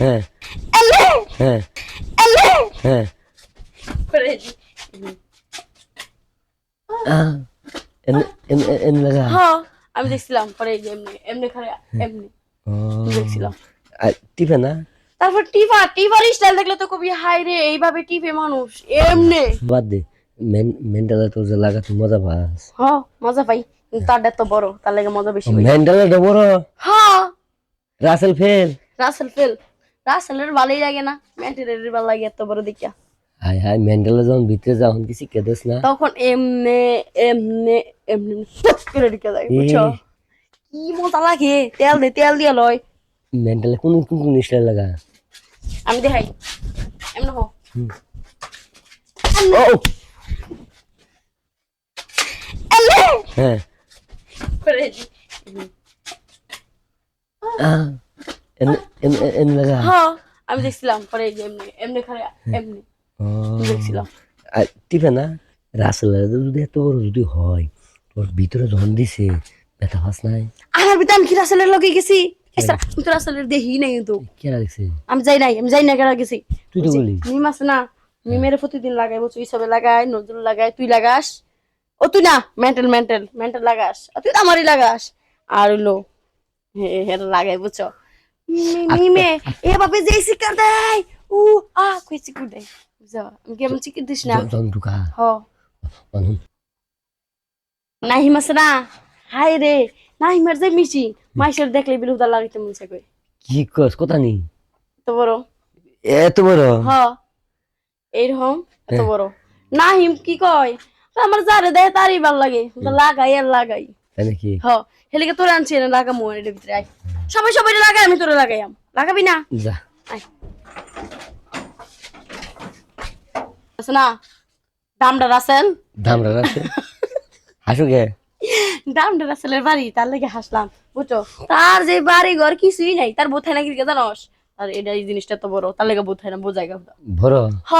হ্যাঁ। হ্যাঁ। হ্যাঁ। লাগা। হ্যাঁ আমি দেখছিলাম পরে এমনি এমনি খারে এমনি। দেখছিলাম। টিপে না? তারপর টিফা টিফার স্টাইল দেখলে তো কবি হাই রে এইভাবে টিফে মানুষ এমনি। বাদ দে মেন্টাল তো যে লাগাতে মজা পাস। হ্যাঁ মজা পাই। তার তো বড় তার লাগে মজা বেশি মেন্টাল বড়। হ্যাঁ। Russell fail. Russell fail. রাসেলের ভালোই লাগে না। ম্যাটেরিয়ালের ভালো লাগে এত বড় দেখিয়া হাই হাই মেন্টাল যখন ভিতরে যখন কিছু কেদেস না। তখন এমনে এমনে এমনি করে ঢুকে যায় বুঝছ? কি মজা লাগে তেল দে তেল দিয়ে লয়। মেন্টালে কোন কোন কোন স্টাইল লাগা আমি দেখাই। এমন হো ও! এলে হ্যাঁ। করে এমনি- লাগা হ্যাঁ আমি দেখছিলাম পরে এমনি এমনি এমনি। দেখছিলাম। আর টিপে না? যদি এত বড় যদি হয় তোর ভিতরে যখন দিছে ব্যথা নাই? বিতান কি রাসেলের লগে গেছি? আমি তো রাসেলের দেখি নাই কিন্তু। কেরা আমি যাই নাই আমি যাই না কেন গেছি? তুই তো বলি মিম আছে না? মিমের প্রতিদিন লাগাই বলছো হিসাবে লাগাই নজরুল লাগাই তুই লাগাস? ও তুই না মেন্টাল মেন্টাল মেন্টাল লাগাস। তুই তো আমারই লাগাস। আর হইল হের লাগাই বুঝছ? মিমে এ বাপে যে শিকার দেয় উ আ কই শিকার দেয় বুঝছ আমি কেমন শিকার দিস না যখন ঢুকা হ হাই রে যে মিশি মাইসের দেখলে বিলুদা মন কই কি কস কথা নি তো বড় এত বড় হ এইরকম এত বড় নাহিম কি কয় আমার যারে দেয় তারই ভালো লাগে লাগাই আর লাগাই তাই নাকি হ হেলিকে তোরে আনছি না লাগামু এর ভিতরে আয় সবাই সবাই লাগাই আমি তোরে লাগাইয়াম। লাগাবি না? যা। আছে না দামটা রাসেল। দামরা রাখছে হাসু গে। দামটা রাসেলের বাড়ি তার লাগে হাসলাম। বুঝছ? তার যে বাড়ি ঘর কিছুই নাই তার বোথায় নাকি জানোস? আর এটা এই জিনিসটা তো বড় তার লাগে বোথায় না বোঝাই গা বড়? হ।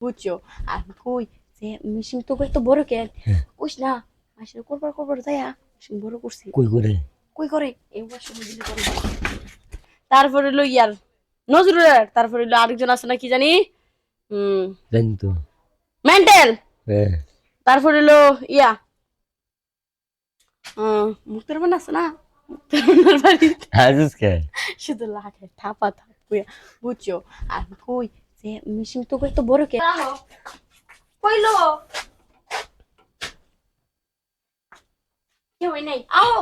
বুঝছ? আর কই যে মিশিং তো তো বড় কেন? কইস না মাসের করবার করবার মিশিং বড় করছি। কই করে? কই করে? এই বছর দিলে করে তারপরে হলো ইয়ার। নজরুলের তারপরে হলো আরেকজন আছে না কি জানি? হুম জানি তো মেন্টাল তারপরে হলো ইয়া। হুম মুক্তার বান আছে না? মুক্তার বাড়ি হাসুস কে শুধু লাগে থাপা থাপুয়া বুঝছ? আর কই যে মিশিং তো কই তো বড় কে? কইলো। কেউ নাই। আও!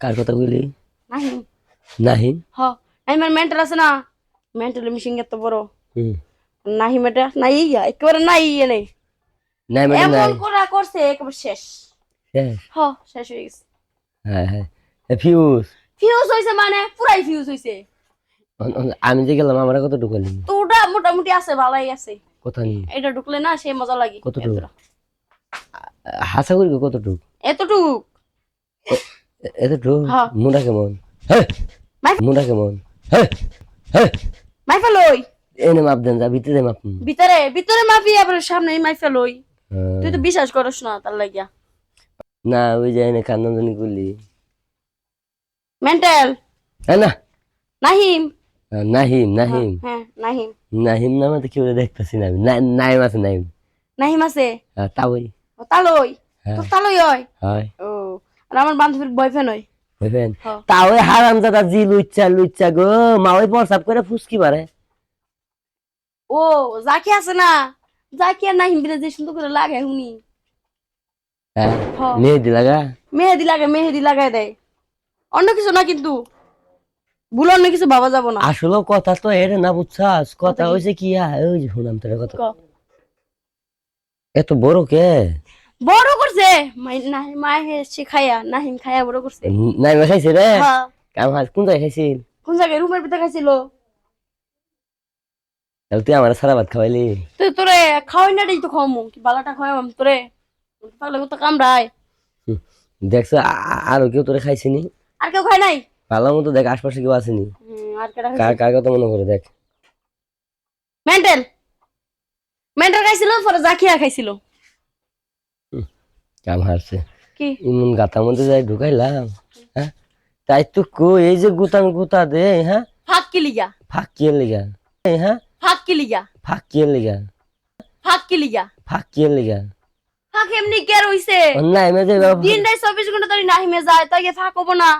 কার কথা কইলি? নাই নাহি হ নাহিমের মেন্টাল আছে না? মেন্টাল মিশিং এত বড়। হুম। নাহি মেটা নাই ইয়া একেবারে নাই ইয়ে নেই। নাই মানে নাই। এমন করা করছে একেবারে শেষ। শেষ? হ শেষ হয়ে গেছে। হ্যাঁ হ্যাঁ। ফিউজ ফিউজ হইছে মানে পুরাই ফিউজ হইছে। আমি যে গেলাম আমার কত ঢুকালি তোটা মোটামুটি আছে ভালাই আছে। কথা নি এটা ঢুকলে না সে মজা লাগে। কতটুকু? হাসা করি কতটুক? এতটুক। এতটুক হ্যাঁ। মুন্ডা কেমন? হ্যাঁ মুন্ডা কেমন? হ্যাঁ হ্যাঁ মাইফা লই এনে মাপ দেন যা ভিতরে মাপ। ভিতরে ভিতরে মাপি আবার সামনে মাইফা লই হ্যাঁ। তুই তো বিশ্বাস করস না তার লাগিয়া। না ওই যে এনে করলি। মেন্টাল। হ্যাঁ না। নাহিম। হ্যাঁ, নাহিম নাহিম। হ্যাঁ নাহিম। নাহিম নামে তো কেউ দেখতেছি না আমি। নাইম আছে নাইম নাহিম আছে? হ্যাঁ, তালই। হ্যাঁ। তোর তালই হয়? হয়। ও আর আমার বান্ধবীর বয়ফ্রেন্ড হয় জি লুচ্চা লুচ্চা গো মা ওই প্রসাব করে ফুসকি মারে। ও জাকি আছে না? জাকি আর বিলে যে সুন্দর করে লাগায় হুনি। হ্যাঁ। মেহেদি লাগা? মেহেদি লাগে মেহেদি লাগাই দেয়। অন্য কিছু না কিন্তু। ভুল অন্য কিছু ভাবা যাব না। আসলে কথা তো এর না বুঝছাস। কথা কি? হয়েছে কি? ওই শুনাম তোর কথা। ক। এত বড় কে? বড় করছে। মায় হেসে খাইয়া নাহিম খাইয়া বড় করছে। নাই খাইছে রে? হ্যাঁ। কাম কোন জায়গায় খাইছিল? কোন জায়গায়? রুমের ভিতরে খাইছিল। তাহলে তুই আমার সারা ভাত খাওয়াইলি। তুই তোরে খাওয়াই না তো খাওয়ামু। কি বালাটা খাওয়াম তোরে? পাগলে মতো কামড়ায়। দেখছ আরও কেউ তোরে খাইছিনি? আর কেউ খায় নাই? ভালো মতো দেখ আশপাশে কেউ আসেনি কার কার কথা মনে করে দেখ। মেন্টাল মেন্টাল খাইছিল পরে জাকিয়া খাইছিল। কাম হারছে। কি? ইমন গাতার মধ্যে যাই ঢুকাইলাম হ্যাঁ? তাই তো কো এই যে গুতান গুতা দে হ্যাঁ? ফাঁক কি লিগা? ফাঁক কি লিগা? হ্যাঁ? ফাঁক কি লিগা? ফাঁক কি লিগা? ফাঁক কি লিগা? ফাঁক কি লিগা? ফাঁক এমনি কে রইছে? অন্যায় যে দিন রাত চব্বিশ ঘণ্টা ধরে নাহিমে যায় তাই ফাঁক হব না।